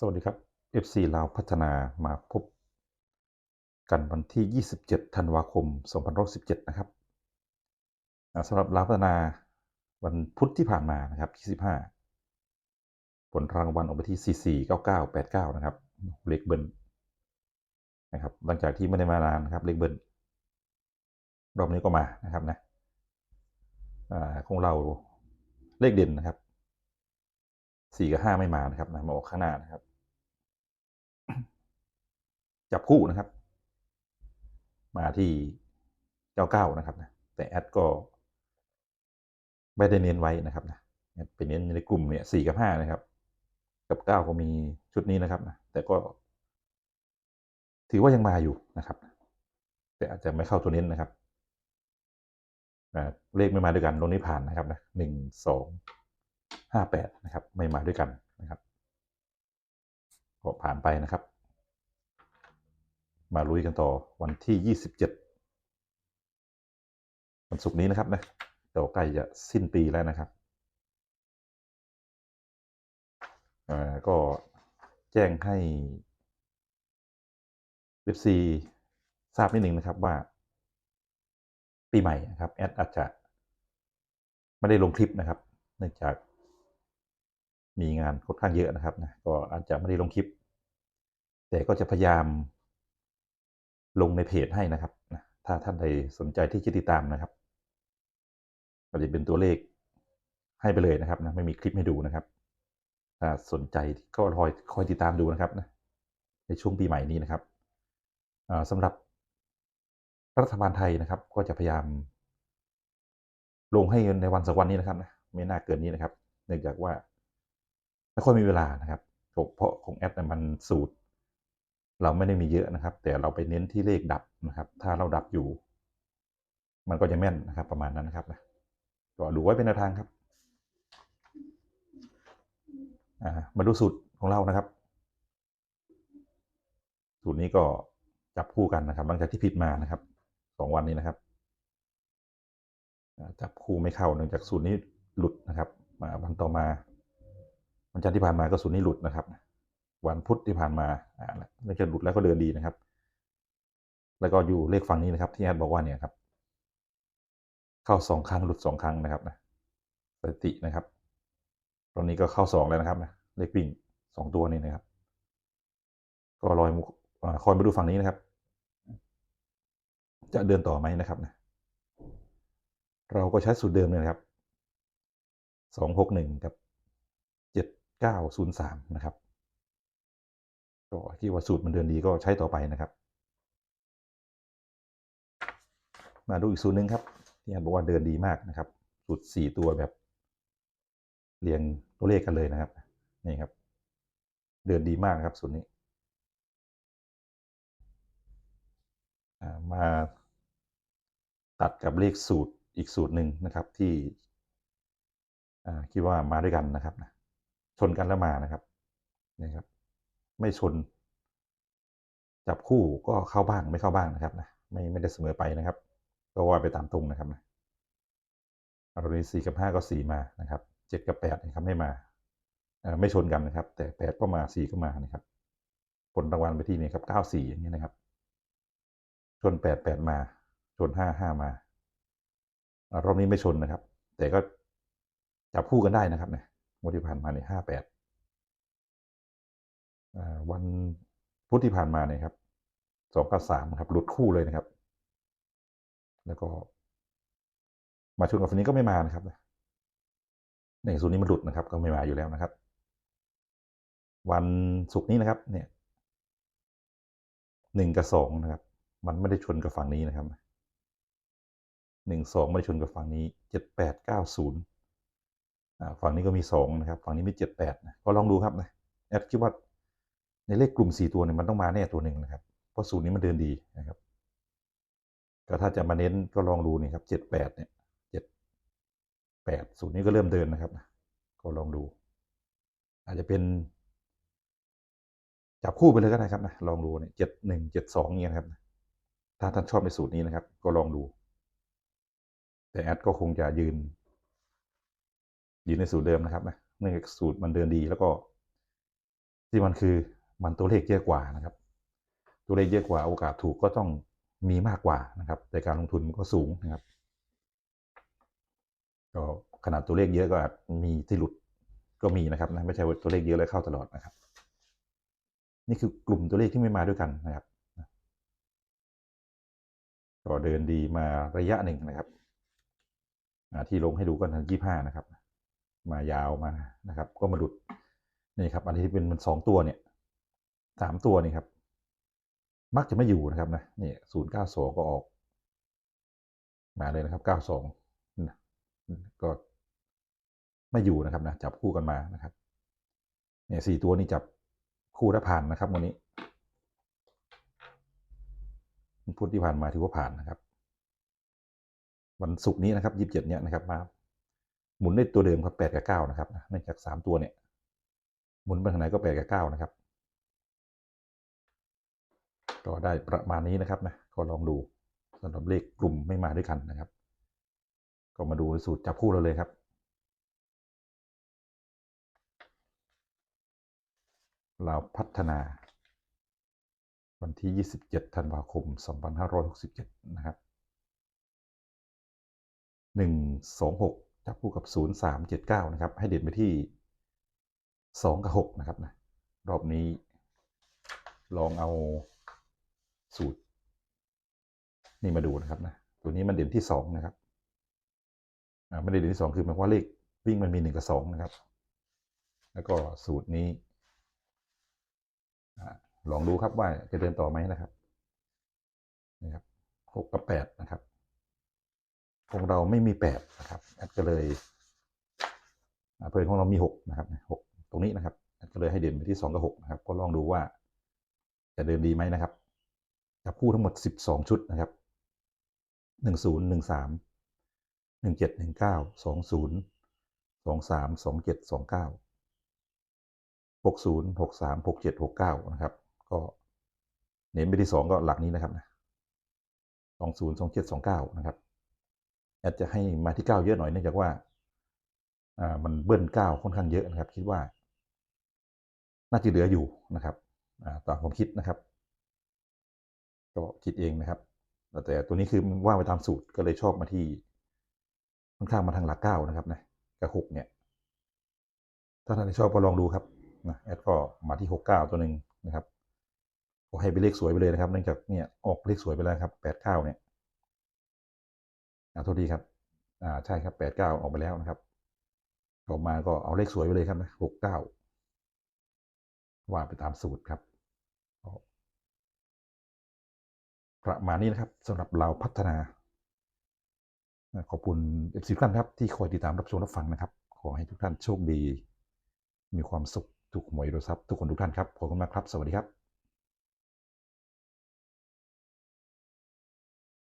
สวัสดีครับ FC ลาวพัฒนามาพบ กันวันที่ 27 ธันวาคม2517 นะครับสำหรับลาวพัฒนาวันพุธที่ผ่านมานะครับ 25 ผลรางวัลออกมาที่ 44 99 89 นะครับ เลขเบิ้ลนะครับ หลังจากที่ไม่ได้มานานนะครับ เลขเบิ้ลรอบนี้ก็มานะครับนะอ่าของเราเลขเด่นนะครับ 4กับ5ไม่มานะครับนะมาออกข้างหน้านะครับ จับคู่นะครับ มาที่เก้าเก้านะครับนะแต่แอดก็ไม่ได้เน้นไว้นะครับนะแอดไปเน้นในกลุ่มเนี่ยสี่กับห้านะครับ กับเก้าก็มีชุดนี้นะครับนะแต่ก็ ถือว่ายังมาอยู่นะครับ แต่อาจจะไม่เข้าตัวเน้นนะครับเลขไม่มาด้วยกันลงนี้ผ่านนะครับนะหนึ่งสอง ห้าแปดนะครับไม่มาด้วยกันนะครับก็ผ่านไปนะครับ มาลุยกันต่อวันที่ 27 วันศุกร์นี้นะครับนะเดี๋ยวใกล้จะสิ้นปีแล้วนะครับก็แจ้งให้เว็บซีทราบนิดหนึ่งนะครับว่า ปีใหม่นะครับแอดอาจจะไม่ได้ลงคลิปนะครับ เนื่องจาก มีงานค่อนข้างเยอะนะครับนะก็อาจจะไม่ได้ลงคลิป แต่ก็จะพยายามลงในเพจให้นะครับนะถ้าท่านใดสนใจที่จะติดตามนะครับก็จะเป็นตัวเลขให้ไปเลยนะครับนะไม่มีคลิปให้ดูนะครับถ้าสนใจก็คอยคอยติดตามดูนะครับนะในช่วงปีใหม่นี้นะครับอ่าสำหรับรัฐบาลไทยนะครับ ก็จะพยายาม ลงให้ในวันสักวันนี้นะครับนะไม่น่าเกินนี้นะครับ เนื่องจากว่า ไม่ค่อยมีเวลานะครับเพราะของแอดเนี่ยมันสูตร เราไม่ได้มีเยอะนะครับ แต่เราไปเน้นที่เลขดับนะครับ ถ้าเราดับอยู่ มันก็จะแม่นนะครับ ประมาณนั้นนะครับนะก็ดูไว้เป็นแนวทางครับอ่ามาดูสูตรของเรานะครับ สูตรนี้ก็จับคู่กันนะครับ หลังจากที่ผิดมานะครับสองวันนี้นะครับจับคู่ไม่เข้าเนื่องจากสูตรนี้หลุดนะครับมาวันต่อมา วันจันทร์ที่ผ่านมาก็สูตรนี้หลุดนะครับ วันพุธที่ผ่านมาอ่าแล้วจะหลุดแล้วก็เดินดีนะครับ แล้วก็อยู่เลขฝั่งนี้นะครับ ที่แอดบอกว่าเนี่ยครับ เข้าสองครั้งหลุดสองครั้งนะครับนะสตินะครับ ตอนนี้ก็เข้าสองแล้วนะครับนะเลขวิ่งสองตัวนี้นะครับ ก็รอยอคอยมาดูฝั่งนี้นะครับ จะเดินต่อไหมนะครับนะเราก็ใช้สูตรเดิมเลยครับสองหกหนึ่งกับ เจ็ดเก้าศูนย์สามนะครับ ก็คิดว่าสูตรมันเดินดีก็ใช้ต่อไปนะครับ มาดูอีกสูตรหนึ่งครับ ที่บอกว่าเดินดีมากนะครับ สูตรสี่ตัวแบบเรียงตัวเลขกันเลยนะครับ นี่ครับ เดินดีมากครับสูตรนี้ มาตัดกับเลขสูตรอีกสูตรหนึ่งนะครับที่คิดว่ามาด้วยกันนะครับนะ ชนกันแล้วมานะครับนี่ครับ ไม่ชน จับคู่ก็เข้าบ้างไม่เข้าบ้างนะครับนะไม่ไม่ได้เสมอไปนะครับ ก็ว่าไปตามตรงนะครับนะเราในสี่กับห้าก็สี่มานะครับเจ็ดกับแปดนะครับไม่มาเอ่อไม่ชนกันนะครับ แต่แปดก็มาสี่ก็มานะครับ ผลรางวัลไปที่นี่ครับเก้าสี่อย่างนี้นะครับ ชนแปดแปดมา ชนห้าห้ามาอ่ารอบนี้ไม่ชนนะครับ แต่ก็จับคู่กันได้นะครับเนี่ย งวดที่ผ่านมาเนี่ยห้าแปดวันพุธที่ผ่านมาเนี่ยครับสองกับสามครับหลุดคู่เลยนะครับ แล้วก็ มาชนกับฝั่งนี้ก็ไม่มานะครับในส่วนนี้มันหลุดนะครับ ก็ไม่มาอยู่แล้วนะครับ วันศุกร์นี้นะครับ เนี่ยหนึ่งกับสองนะครับ มันไม่ได้ชนกับฝั่งนี้นะครับหนึ่งสองไม่ได้ชนกับฝั่งนี้เจ็ดแปดเก้าศูนย์ ฝั่งนี้ก็มีสองนะครับ ฝั่งนี้มีเจ็ดแปดนะก็ลองดูครับนะแอดคิดว่าในเลขกลุ่มสี่ตัวเนี่ยมันต้องมาแน่ตัวหนึ่งนะครับ เพราะสูตรนี้มันเดินดีนะครับ ก็ถ้าจะมาเน้นก็ลองดูนี่ครับเจ็ดแปดเนี่ยเจ็ดแปดสูตรนี้ก็เริ่มเดินนะครับ ก็ลองดู อาจจะเป็นจับคู่ไปเลยก็ได้ครับนะลองดูเนี่ยเจ็ดหนึ่งเจ็ดสองเงี้ยนะครับ ถ้าท่านชอบในสูตรนี้นะครับ ก็ลองดู แต่แอดก็คงจะยืน ยืนในสูตรเดิมนะครับเนื่องจากสูตรมันเดินดีแล้วก็ ที่มันคือมันตัวเลขเยอะกว่านะครับ ตัวเลขเยอะกว่าโอกาสถูกก็ต้องมีมากกว่านะครับ แต่การลงทุนมันก็สูงนะครับก็ขนาดตัวเลขเยอะก็อาจมีที่หลุดก็มีนะครับนะไม่ใช่ว่าตัวเลขเยอะแล้วเข้าตลอดนะครับ นี่คือกลุ่มตัวเลขที่ไม่มาด้วยกันนะครับก็เดินดีมาระยะหนึ่งนะครับที่ลงให้ดูก็ทันยี่ห้านะครับ มายาวมานะครับ ก็มาหลุดนี่ครับ อันนี้ที่เป็นมันสองตัวเนี่ยสามตัวนี่ครับ มักจะไม่อยู่นะครับนะนี่ศูนย์เก้าสองก็ออก มาเลยนะครับเก้าสองก็ไม่อยู่นะครับนะจับคู่กันมานะครับ เนี่ยสี่ตัวนี้จับคู่ได้ผ่านนะครับวันนี้พุธที่ผ่านมาถือว่าผ่านนะครับ วันศุกร์นี้นะครับยี่สิบเจ็ดเนี่ยนะครับมา หมุนได้ตัวเดิมครับแปดกับเก้านะครับเนื่องจากสามตัวเนี่ย หมุนไปทางไหนก็แปดกับเก้านะครับ ก็ได้ประมาณนี้นะครับนะก็ลองดูสำหรับเลขกลุ่มไม่มาด้วยกันนะครับ ก็มาดูสูตรจับคู่เราเลยครับเราพัฒนา วันที่ 27 ธันวาคม 2567 นะครับ 126 จับคู่กับ 0379 นะครับ ให้เด่นไปที่ 2 กับ 6 นะครับนะรอบนี้ลองเอาสูตร นี่มาดูนะครับนะตัวนี้มันเด่นที่ 2 นะครับอ่าไม่ได้เด่นที่ 2 คือหมายความว่าเลขวิ่งมันมี 1 กับ 2 นะครับ แล้วก็สูตรนี้ลองดูครับว่าจะเดินต่อไหมนะครับนี่ครับหกกับแปดนะครับ ของเราไม่มีแปดนะครับแอดก็เลยเพื่อนของเรามีหกนะครับหกตรงนี้นะครับแอดก็เลยให้เด่นไปที่สองกับหกนะครับ ก็ลองดูว่าจะเดินดีไหมนะครับจับคู่ทั้งหมดสิบสองชุดนะครับหนึ่งศูนย์หนึ่งสามหนึ่งเจ็ดหนึ่งเก้าสองศูนย์สองสามสองเจ็ดสองเก้าหกศูนย์หกสามหกเจ็ดหกเก้านะครับ ก็เน้นไปที่สองก็หลักนี้นะครับสองศูนย์สองเจ็ดสองเก้านะครับ อดจจะให้มาที่เก้าเยอะหน่อยเนื่องจากว่าอ่ามันเบิ้ลเก้าค่อนข้างเยอะนะครับ คิดว่า น่าจะเหลืออยู่นะครับอ่าตามความคิดนะครับ ก็คิดเองนะครับแต่ตัวนี้คือว่าไปตามสูตรก็เลยชอบมาที่ค่อนข้างมาทางหลักเก้านะครับนะกับหกเนี่ย ถ้าท่านชอบก็ลองดูครับนะแอดก็มาที่หกเก้าตัวหนึ่งนะครับก็ให้เป็นเลขสวยไปเลยนะครับเนื่องจากเนี่ยออกเลขสวยไปแล้วครับแปดเก้าเนี่ย โทษทีครับ อ่าใช่ครับแปดเก้าออกไปแล้วนะครับ ออกมาก็เอาเลขสวยไปเลยครับนะหกเก้าว่าไปตามสูตรครับ ประมาณนี้นะครับสำหรับเราพัฒนา ขอบคุณเอฟซีทุกท่านครับ ที่คอยติดตามรับชมรับฟังนะครับ ขอให้ทุกท่านโชคดี มีความสุขถูกหวยโดยทรัพย์ทุกคนทุกท่านครับขอบคุณมากครับ สวัสดีครับ